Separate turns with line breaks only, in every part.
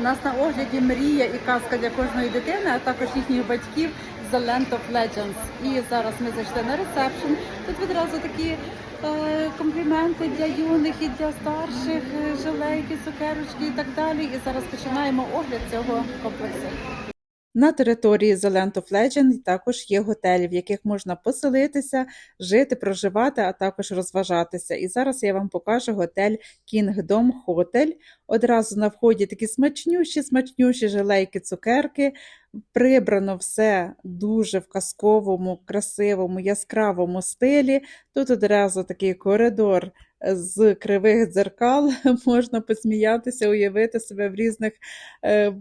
У нас на огляді мрія і казка для кожної дитини, а також їхніх батьків The Land of Legends. І зараз ми зайшли на ресепшн. Тут відразу такі е, компліменти для юних і для старших, е, жилейки, цукерочки і так далі. І зараз починаємо огляд цього комплексу. На території The Land of Legend також є готелі, в яких можна поселитися, жити, проживати, а також розважатися. І зараз я вам покажу готель Kingdom Hotel. Одразу на вході такі смачнющі, смачнющі жилейки, цукерки. Прибрано все дуже в казковому, красивому, яскравому стилі. Тут одразу такий коридор з кривих дзеркал. Можна посміятися, уявити себе в різних е,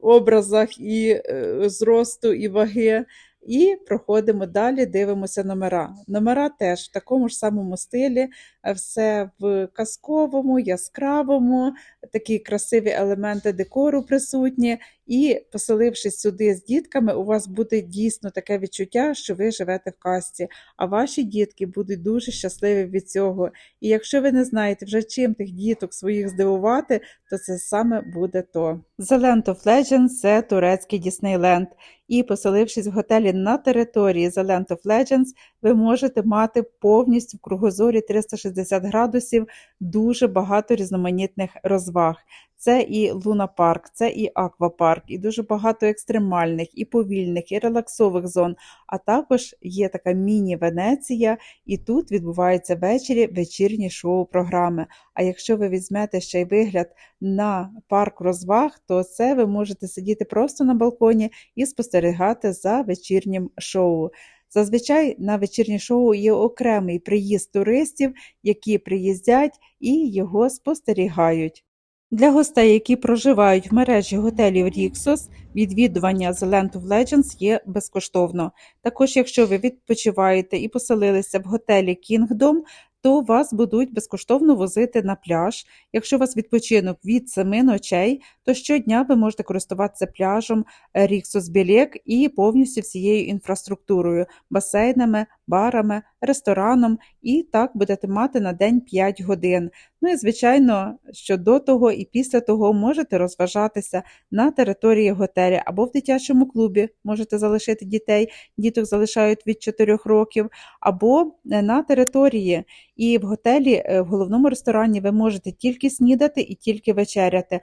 образах і е, зросту, і ваги. І проходимо далі, дивимося номера. Номера теж в такому ж самому стилі, е, все в казковому, яскравому, такі красиві елементи декору присутні. І поселившись сюди з дітками, у вас буде дійсно таке відчуття, що ви живете в казці, а ваші дітки будуть дуже щасливі від цього. І якщо ви не знаєте вже чим тих діток своїх здивувати, то це саме буде то. The Land of Legends – це турецький Діснейленд. І поселившись в готелі на території The Land of Legends, ви можете мати повністю в кругозорі 360 градусів дуже багато різноманітних розваг. Це і Луна Парк, це і Аквапарк, і дуже багато екстремальних, і повільних, і релаксових зон. А також є така міні-Венеція, і тут відбуваються ввечері вечірні шоу-програми. А якщо ви візьмете ще й вигляд на парк розваг, то це ви можете сидіти просто на балконі і спостерігати за вечірнім шоу. Зазвичай на вечірнє шоу є окремий приїзд туристів, які приїздять і його спостерігають. Для гостей, які проживають в мережі готелів Ріксос, відвідування The Land of Legends є безкоштовно. Також, якщо ви відпочиваєте і поселилися в готелі Kingdom, то вас будуть безкоштовно возити на пляж. Якщо у вас відпочинок від 7 ночей, то щодня ви можете користуватися пляжом Rixos Білек і повністю всією інфраструктурою, басейнами, барами, рестораном, і так будете мати на день 5 годин. Ну і звичайно, що до того і після того можете розважатися на території готелю або в дитячому клубі можете залишити дітей, діток залишають від 4 років, або на території. І в готелі, е, в головному ресторані, ви можете тільки снідати і тільки вечеряти.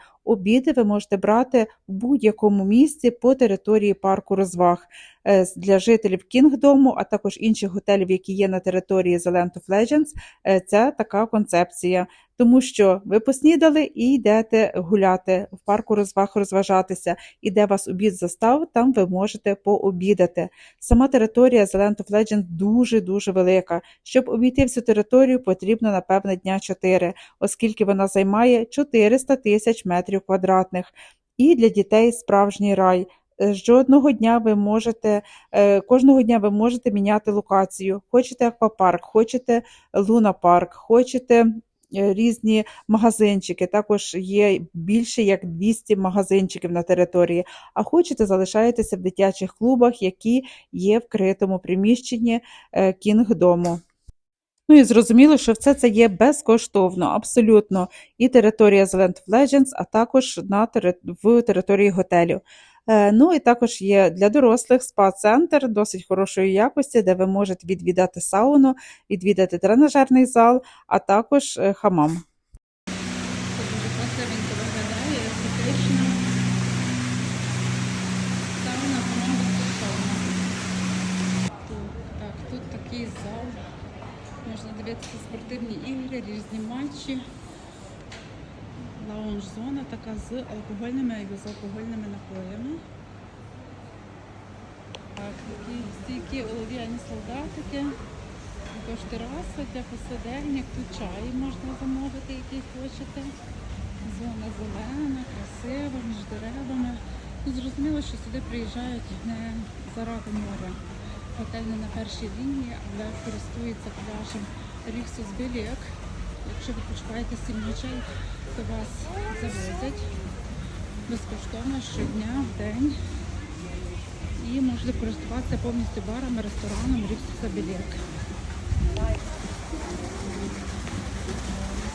Обіди ви можете брати в будь-якому місці по території парку розваг Е, для жителів Кінгдому, а також інших готелів, які є на території The Land of Legends. е, Це така концепція. Тому що ви поснідали і йдете гуляти в парку розваг, розважатися, і де вас обід застав, там ви можете пообідати. Сама територія The Land of Legends дуже-дуже велика. Щоб обійти всю територію, потрібно, напевне, дня 4, оскільки вона займає 400 тисяч метрів квадратних. І для дітей справжній рай. Е, Жодного дня ви можете, е, кожного дня ви можете міняти локацію. Хочете аквапарк, хочете лунапарк, хочете е, різні магазинчики. Також є більше як 200 магазинчиків на території. А хочете, залишаєтеся в дитячих клубах, які є в критому приміщенні е, Кінгдому. Ну і зрозуміло, що все це є безкоштовно, абсолютно. І територія The Land of Legends, а також на в території готелю. Е, Ну і також є для дорослих спа-центр досить хорошої якості, де ви можете відвідати сауну, відвідати тренажерний зал, а також е, хамам. Тут такий зал. Можна дивитися спортивні ігри, різні матчі. Лаунж-зона така з алкогольними і безалкогольними напоями. Так, такі стійкі олов'яні солдатики. Також тераса для посидельник. Тут чай можна замовити, який хочете. Зона зелена, красива, між деревами. Ну, зрозуміло, що сюди приїжджають не заради моря. Готель не на першій лінії, але користується пляжем Ріксус Білек. Якщо ви почуваєте сім ночей, то вас завозять безкоштовно щодня в день. І можете користуватися повністю барами, рестораном Ріксуса Білек.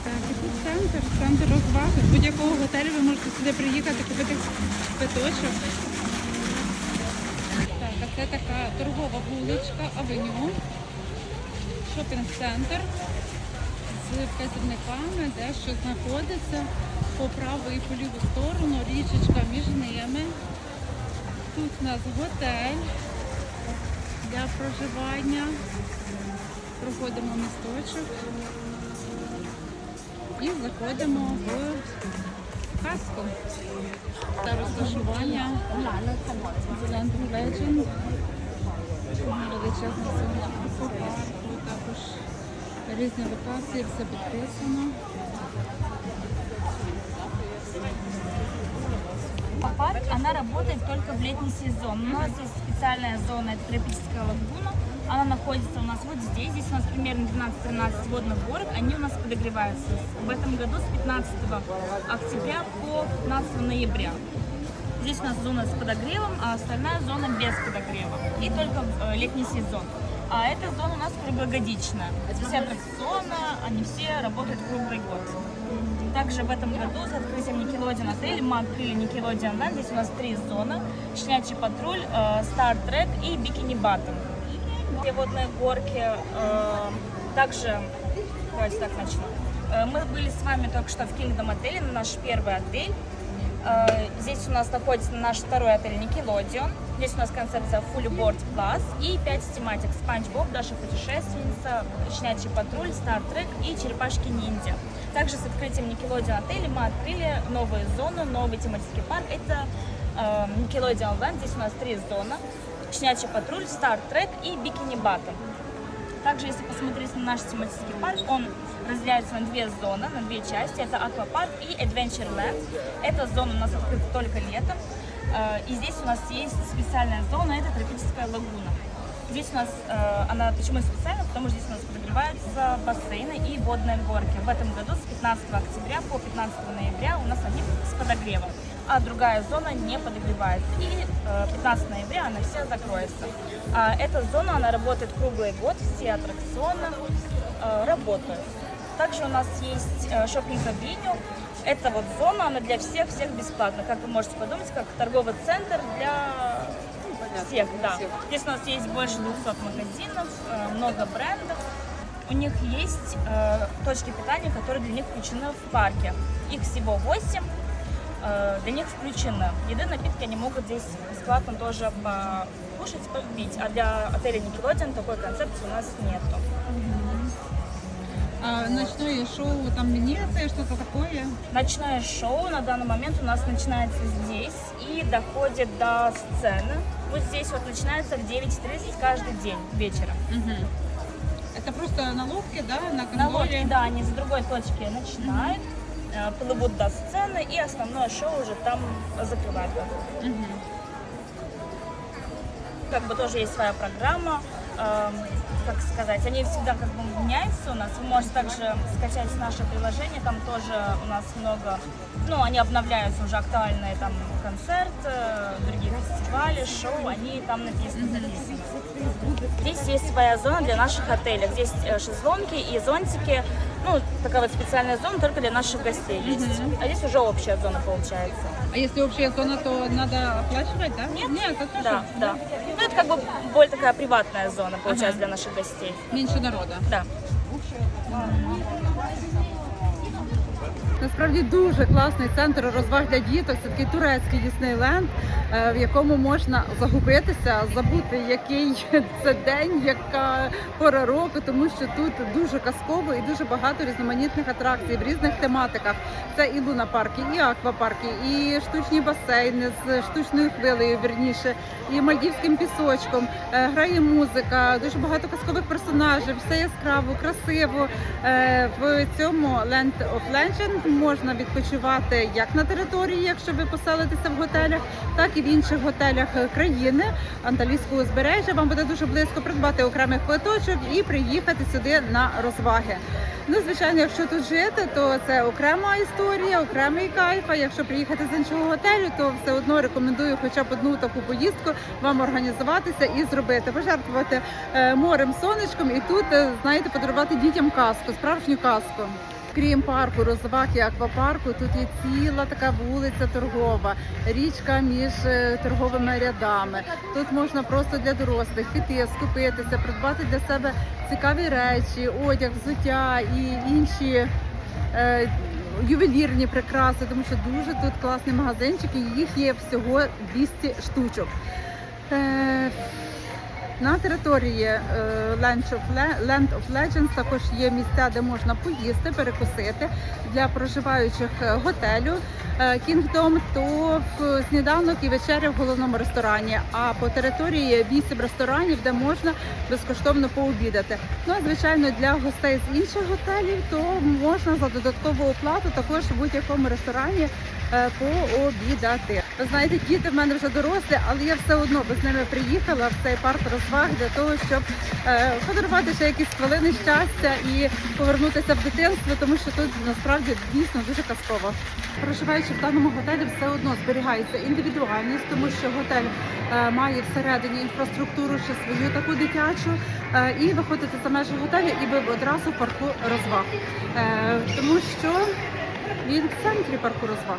Так, і тут
центр, центр розваги. З будь-якого готелю ви можете сюди приїхати, купити квиточок. Так, а це така торгова вуличка, авеню, шопінг-центр з вказівниками, де що знаходиться по праву і по ліву сторону, річечка між ними. Тут у нас готель для проживання. Проходимо місточок і заходимо в казку та розташування Land Legend. Величезна також різні локації, все підписано.
Аквапарк, она работает только в летний сезон. У нас есть специальная зона, это тропическая лагуна. Она находится у нас вот здесь. Здесь у нас примерно 12-13 водных горок. Они у нас подогреваются в этом году с 15 октября по 15 ноября. Здесь у нас зона с подогревом, а остальная зона без подогрева. И только в э, летний сезон. А эта зона у нас круглогодичная. Все аттракционы, они все работают круглый год. Также в этом году с открытием Nickelodeon отеля мы открыли Nickelodeon Land. Здесь у нас три зоны. Щенячий патруль, э, Star Trek и Бикини Баттон. Две водные горки. э, Также, давайте так начну. Э, Мы были с вами только что в Kingdom отеле, на наш первый отель. Э, Здесь у нас находится наш второй отель Nickelodeon. Здесь у нас концепция Full Board Plus и 5 тематик Спанч Боб, Даша путешественница, Щенячий патруль, Star Trek и Черепашки Ниндзя. Также с открытием Nickelodeon отеля мы открыли новую зону, новый тематический парк. Это э, Nickelodeon Land. Здесь у нас три зоны. Щенячий патруль, Star Trek и Бикини Баттон. Также, если посмотреть на наш тематический парк, он разделяется на две зоны, на две части. Это аквапарк и Adventureland. Эта зона у нас открыта только летом. Э, И здесь у нас есть специальная зона, это тропическая лагуна. Здесь у нас, э, она почему специальная, потому что здесь у нас подогреваются бассейны и водные горки. В этом году с 15 октября по 15 ноября у нас они с подогревом, а другая зона не подогревается. И э, 15 ноября она вся закроется. А эта зона, она работает круглый год, все аттракционы э, работают. Также у нас есть э, шопинг-авеню. Это вот зона, она для всех-всех бесплатно. Как вы можете подумать, как торговый центр для всех, да. Здесь у нас есть больше 200 магазинов, э, много брендов. У них есть э, точки питания, которые для них включены в парке. Их всего 8. э, для них включены. Еды, напитки они могут здесь бесплатно тоже покушать, попить. А для отеля Nickelodeon такой концепции у нас нету.
А ночное шоу там меняется, что-то такое?
Ночное шоу на данный момент у нас начинается здесь и доходит до сцены. Вот здесь вот начинается в 9.30 каждый день вечера.
Мгм. Это просто на лодке, да, на
На
гондоле?
лодке, да, они с другой точки начинают, э, плывут до сцены, и основное шоу уже там закрывают.
Мгм.
Как бы тоже есть своя программа, эм, как сказать, они всегда как бы меняются у нас. Вы можете также скачать наше приложение, там тоже у нас много, ну, они обновляются уже актуальные там концерты, другие фестивали, шоу, они там написаны, записаны. Здесь есть своя зона для наших отелей. Здесь э, шезлонги и зонтики. Ну, такая вот специальная зона только для наших гостей есть. А здесь уже общая зона получается.
А если общая зона, то надо оплачивать, да?
Нет?
Нет, это
Да,
тоже
да. Ну, это как бы более такая приватная зона получается для наших гостей.
меньше народа.
Да.
Насправді дуже класний центр розваг для діток. Це такий турецький Діснейленд, в якому можна загубитися, забути, який це день, яка пора року, тому що тут дуже казково і дуже багато різноманітних атракцій в різних тематиках. Це і лунапарки, і аквапарки, і штучні басейни з штучною хвилею, вірніше, і мальдівським пісочком. Е, Грає музика, дуже багато казкових персонажів, все яскраво, красиво. Е, В цьому Land of Legend можна відпочивати як на території, якщо ви поселитеся в готелях, так і в інших готелях країни Анталійського узбережжя. Вам буде дуже близько придбати окремих квиточок і приїхати сюди на розваги. Ну, звичайно, якщо тут жити, то це окрема історія, окремий кайф. А якщо приїхати з іншого готелю, то все одно рекомендую хоча б одну таку поїздку вам організуватися і зробити, пожертвувати е, морем, сонечком і тут, е, знаєте, подарувати дітям казку, справжню казку. Крім парку розваг і аквапарку, тут є ціла така вулиця торгова, річка між е, торговими рядами. Тут можна просто для дорослих піти, скупитися, придбати для себе цікаві речі, одяг, взуття і інші е, ювелірні прикраси, тому що дуже тут класний магазинчик, і їх є всього 200 штучок. На території е, Land of, Legends також є місця, де можна поїсти, перекусити для проживаючих е, готелю е, Kingdom, то в сніданок і вечеря в головному ресторані. А по території є 8 ресторанів, де можна безкоштовно пообідати. Ну а звичайно, для гостей з інших готелів то можна за додаткову оплату також в будь-якому ресторані пообідати. Ви знаєте, діти в мене вже дорослі, але я все одно без ними приїхала в цей парк розваг для того, щоб е, подарувати ще якісь хвилини щастя і повернутися в дитинство, тому що тут насправді дійсно дуже казково. Проживаючи в даному готелі, все одно зберігається індивідуальність, тому що готель е, має всередині інфраструктуру ще свою таку дитячу, е, і виходите за межі готелю, і ви одразу в парку розваг, е, тому що він в центрі парку розваг.